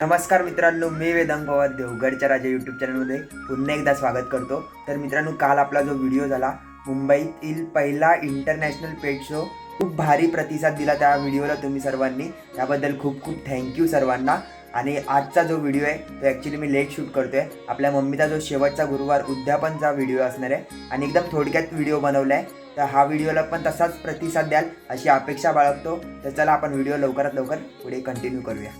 नमस्कार मित्रांनो मी वेदांग पवार देवगडच्या राजा यूट्यूब चॅनलमध्ये पुन्हा एकदा स्वागत करतो. तर मित्रांनो काल आपला जो व्हिडिओ झाला मुंबईतील पहिला इंटरनॅशनल पेट शो खूप भारी प्रतिसाद दिला त्या व्हिडिओला तुम्ही सर्वांनी. त्याबद्दल खूप खूप थँक्यू सर्वांना. आणि आजचा जो व्हिडिओ आहे तो ॲक्च्युली मी लेट शूट करतोय. आपल्या मम्मीचा जो शेवटचा गुरुवार उद्यापनचा व्हिडिओ असणार आहे. आणि एकदम थोडक्यात व्हिडिओ बनवला आहे. तर हा व्हिडिओला पण तसाच प्रतिसाद द्याल अशी अपेक्षा बाळगतो. तर चला आपण व्हिडिओ लवकरात लवकर पुढे कंटिन्यू करूया.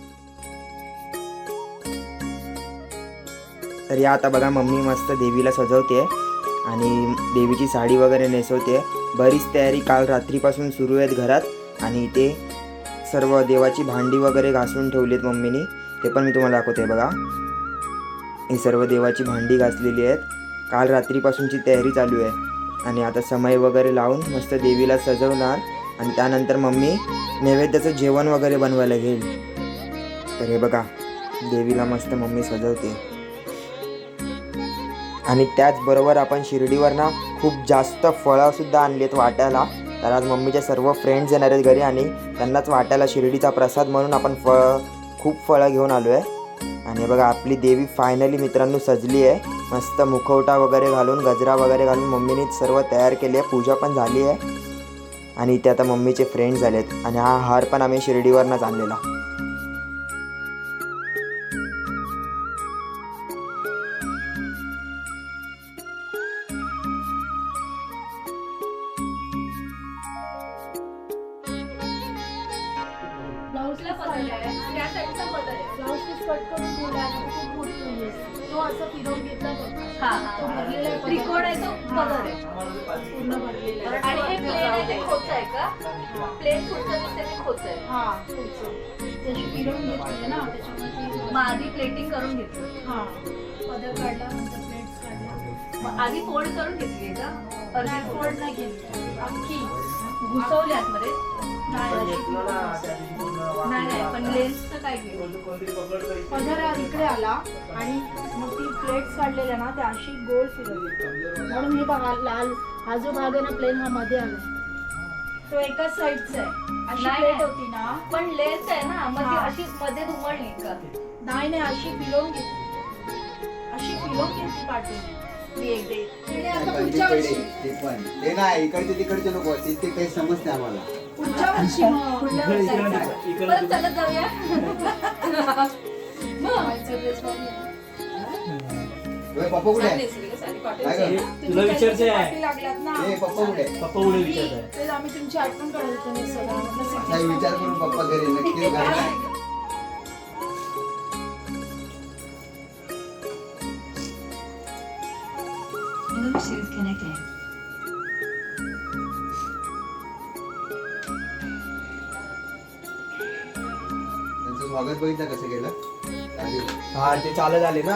तर या आता बघा मम्मी मस्त देवीला सजवते आणि देवीची साडी वगैरे नेसवते बरीच तयारी काल रात्रीपासून सुरू आहेत घरात आणि ते सर्व देवाची भांडी वगैरे घासून ठेवली आहेत मम्मीनी. ते पण मी तुम्हाला दाखवते बघा. ही सर्व देवाची भांडी घासलेली आहेत. काल रात्रीपासूनची तयारी चालू आहे. आणि आता समय वगैरे लावून मस्त देवीला सजवणार आणि त्यानंतर मम्मी नैवेद्याचं जेवण वगैरे बनवायला घेईल. तर हे बघा देवीला मस्त मम्मी सजवते. आणि त्याचबरोबर आपण शिर्डीवरनं खूप जास्त फळंसुद्धा आणली आहेत वाट्याला. तर आज मम्मीचे सर्व फ्रेंड्स येणार आहेत घरी आणि त्यांनाच वाट्याला शिर्डीचा प्रसाद म्हणून आपण फळ खूप फळं घेऊन आलो आहे आणि बघा आपली देवी फायनली मित्रांनो सजली आहे. मस्त मुखवटा वगैरे घालून गजरा वगैरे घालून मम्मीने सर्व तयार केली आहे. पूजा पण झाली आहे. आणि इथे आता मम्मीचे फ्रेंड्स झाले आहेत आणि हा हार पण आम्ही शिर्डीवरनंच आणलेला. असं फिरवून घेतला बघ. हा. तो भरलेला आहे. त्रिकोण आहे तो. पदर आहे पूर्ण भरलेला आहे. आणि हे प्लेन आहे ते खोच आहे का? प्लेन पुढचं दिसते ते खोच आहे. हा फिरवून घेतली ना मग आधी प्लेटिंग करून घेतली. हा. पदर काढला नंतर प्लेट्स काढला मग आधी फोल्ड करून घेतली आहे का? अर्धी फोल्ड फोल्ड नाही केली. अख्खी घुसवली आतमध्ये. नाही नाही पण लेन्सचं काय पदर इकडे आला आणि मग ती प्लेट्स काढलेल्या ना त्या अशी गोल फिरवली म्हणून हे बघा लाल हा जो भाग आहे ना प्लेन हा मध्ये आला तो एकाच साईडचा आहे अशी नाही, प्लेट नाही. होती ना पण लेन्स आहे ना मग ती हा. अशी मध्ये घुमळली का नाही नाही अशी फिरवून घेतली अशी फिरवून घेतली पाठी मी एकदा आणि आता पुढच्या वर्षी ते पण ते नाही इकडचे तिकडचे नको ते ते काही समजते आम्हाला पुढच्या वर्षी मग पुढल्या वर्षी परत चालत जाऊया पप्पा कुठे आहे? काय. गं? तुला त्याच्यासाठी आहे. लागलात ना ए, पप्पा कुठे आहे? पप्पा विचारत आहे तेच आम्ही तुमची आठवण काढत होतो नाही सगळं म्हटलं नाही सिद्धेश विचार करून पप्पा घरी नक्की घरी नाही. Bluetooth connected. स्वागत बघितलं कसं केलं. हा ते चालत आले ना?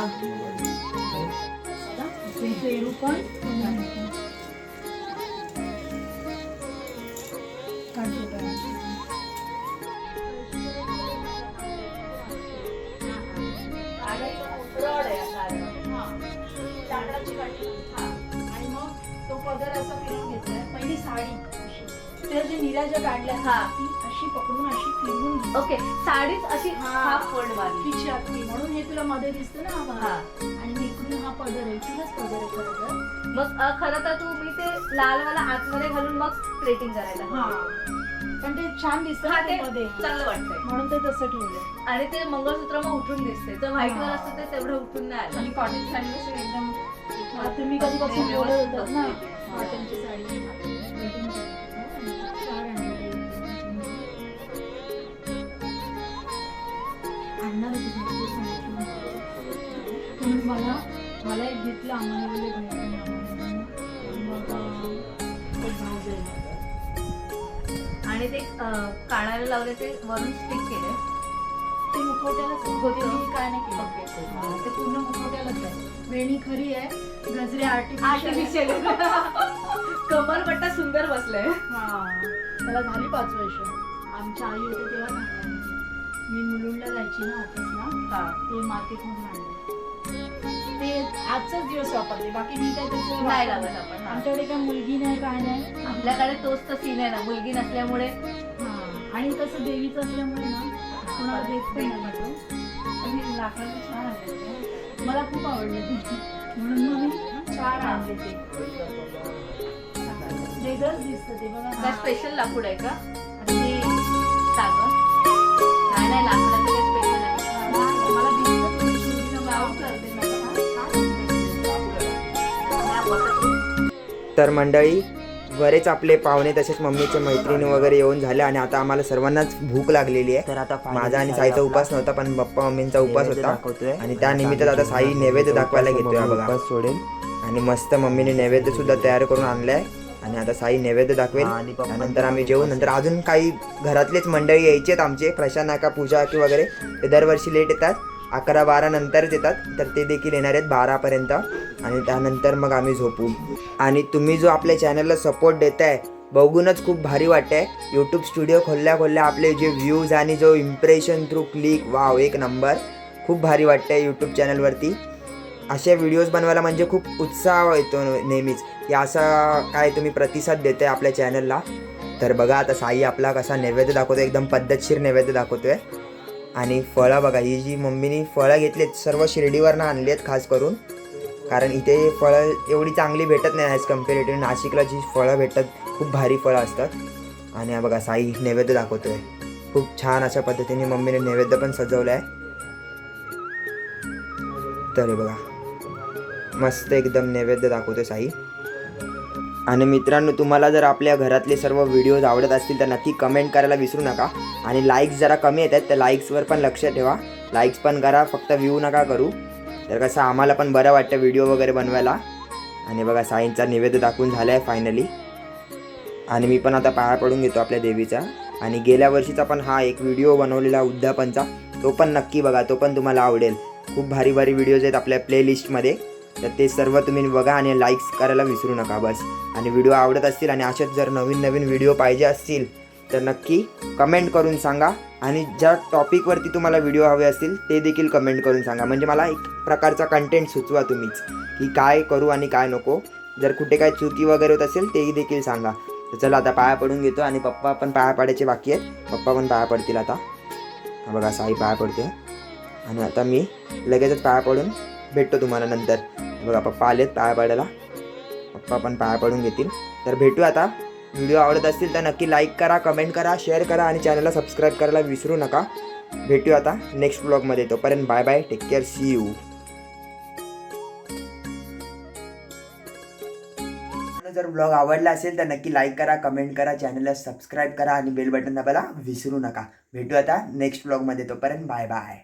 त्या जे निराजा काढल्या हा. ती अशी पकडून अशी फिरवून. ओके साडीच अशी हा. हाफ फोल्ड मारली तिची आतली म्हणून हे तुला मध्ये दिसतं ना हा भाग. आणि इकडून हा पदर आहे इथूनच पदर आहे खरं तर. मग अ, खरं तर तुम्ही ते लालवाला आतमध्ये घालून मग प्लेटिंग करायला हा हवं. पण ते छान दिसतं हा ना ते ते मध्ये चांगलं वाटतंय म्हणून ते तसं ठेवलंय आणि ते मंगळसूत्र मग उठून दिसते तर व्हाईट वर. असतं ते तेवढं उठून नाही आलं आणि कॉटन साडी कसं एकदम तुम्ही कधीपासून बोलत होतात ना ते. कॉटनची साडी मला मला एक घेतलं आम्हाला. मग जाईल आणि ते कानाला लावले ते वरून स्टिक केले. ते मुखवट्यालाच होते काय नाही केलं. ते पूर्ण मुखवट्यालाच आहे वेणी खरी आहे गजरे आर्टिफिशियल आर्टिफिशियल कमरपट्टा सुंदर बसलाय. हा त्याला झाली पाच वर्ष. आमच्या आई होते तेव्हा मी मुलुंडला जायची ना ऑफिसला हा. ते मार्केटमधून आणलं. ते आजचाच दिवस वापरते. बाकी मी काय त्याचं नाही वापरत लावत आपण हा. आमच्याकडे काय मुलगी नाही काय नाही. आपल्याकडे तोच तर सीन आहे ना. मुलगी नसल्यामुळे. हा. आणि कसं देवीचं असल्यामुळे ना कुणाला देत पण नाही तो. पण हे लाकडाचं छान आलं मला खूप आवडलं ते. म्हणून मग मी चार आणले ते. वेगळंच दिसतं ते. बघा. स्पेशल लाकूड आहे का? तर मंडळी बरेच आपले पाहुणे तसेच मम्मीचे मैत्रिणी वगैरे येऊन झाले आणि आता आम्हाला सर्वांनाच भूक लागलेली आहे. तर आता माझा आणि साईचा उपास नव्हता पण पप्पा मम्मींचा उपास होता. आणि त्या निमित्त आता साई नैवेद्य दाखवायला घेतोय बघा. सोडेल आणि मस्त मम्मीने नैवेद्य सुद्धा तयार करून आणलाय. आणि आता साई नैवेद्य दाखवेल. आणि त्यानंतर आम्ही जेवू. नंतर अजून काही घरातलेच मंडळी यायचेत आमचे. प्रशांत नाका पूजा की वगैरे. ते दरवर्षी लेट येतात. अकरा बारा नंतरच येतात तर ते देखील येणार आहेत बारापर्यंत. आणि त्यानंतर मग आम्ही झोपू. आणि तुम्ही जो आपल्या चॅनलला सपोर्ट देताय बघूनच खूप भारी वाटतंय. यूट्यूब स्टुडिओ खोलल्या खोलल्या आपले जे व्ह्यूज आणि जो इम्प्रेशन थ्रू क्लिक वाव एक नंबर खूप भारी वाटतंय यूट्यूब चॅनलवरती असे व्हिडिओज बनवायला म्हणजे खूप उत्साह येतो नेहमीच. की असं काय तुम्ही प्रतिसाद देताय आपल्या चॅनलला तर बघा आता साई आपला कसा नैवेद्य दाखवतो एकदम पद्धतशीर नैवेद्य दाखवतो आहे आणि फळं बघा ही जी मम्मीनी फळं घेतलीत सर्व शिर्डीवरनं आणली आहेत खास करून. कारण इथे फळं एवढी चांगली भेटत नाही ॲज कम्पेरेटिव्ह नाशिकला जी फळं भेटतात खूप भारी फळं असतात. आणि हा बघा साई नैवेद्य दाखवतो आहे खूप छान अशा पद्धतीने मम्मीने नैवेद्य पण सजवलं आहे तर बघा मस्त एकदम नैवेद्य दाखवतो साई. आणि मित्रांनो तुम्हाला जर आपल्या घरातले सर्व व्हिडिओज आवडत असतील तर नक्की कमेंट करायला विसरू नका. आणि लाईक्स जरा कमी येत आहेत तर लाईक्सवर पण लक्ष ठेवा. लाईक्स पण करा फक्त व्ह्यू नका करू. तर कसं आम्हाला पण बरं वाटतं व्हिडिओ वगैरे बनवायला. आणि बघा साईंचा निवेद दाखवून झाला आहे फायनली आणि मी पण आता पाया पडून घेतो आपल्या देवीचा. आणि गेल्या वर्षीचा पण हा एक व्हिडिओ बनवलेला उद्यापनचा तो पण नक्की बघा तो पण तुम्हाला आवडेल. खूप भारी भारी व्हिडिओज आहेत आपल्या प्लेलिस्टमध्ये तर ते सर्व तुम्ही बघा आणि लाईक्स करायला विसरू नका बस. आणि व्हिडिओ आवडत असतील आणि असेच जर नवीन नवीन व्हिडिओ पाहिजे असतील तर नक्की कमेंट करून सांगा. आणि ज्या टॉपिकवरती तुम्हाला व्हिडिओ हवे असतील ते देखील कमेंट करून सांगा. म्हणजे मला एक प्रकारचा कंटेंट सुचवा तुम्हीच की काय करू आणि काय नको. जर कुठे काय चुकी वगैरे होत असेल तेही देखील सांगा. तर चला आता पाया पडून घेतो आणि पप्पा पण पाया पाडायचे बाकी आहेत. पप्पा पण पाया पडतील आता. बघा साई पाया पडते. आणि आता मी लगेचच पाया पडून भेटतो तुम्हाला नंतर. बघा पप्पा आलेत पाया पडायला. पप्पा पण पाया पडून घेतील. तर भेटू आता. व्हिडिओ आवडत असतील तर नक्की लाईक करा कमेंट करा शेअर करा आणि चॅनलला सबस्क्राईब करायला विसरू नका. भेटू आता नेक्स्ट ब्लॉगमध्ये तोपर्यंत bye bye take care see you जर ब्लॉग आवडला असेल तर नक्की लाईक करा कमेंट करा चॅनलला सबस्क्राईब करा आणि बेल बटन दाबायला विसरू नका. भेटू आता नेक्स्ट ब्लॉगमध्ये तोपर्यंत बाय बाय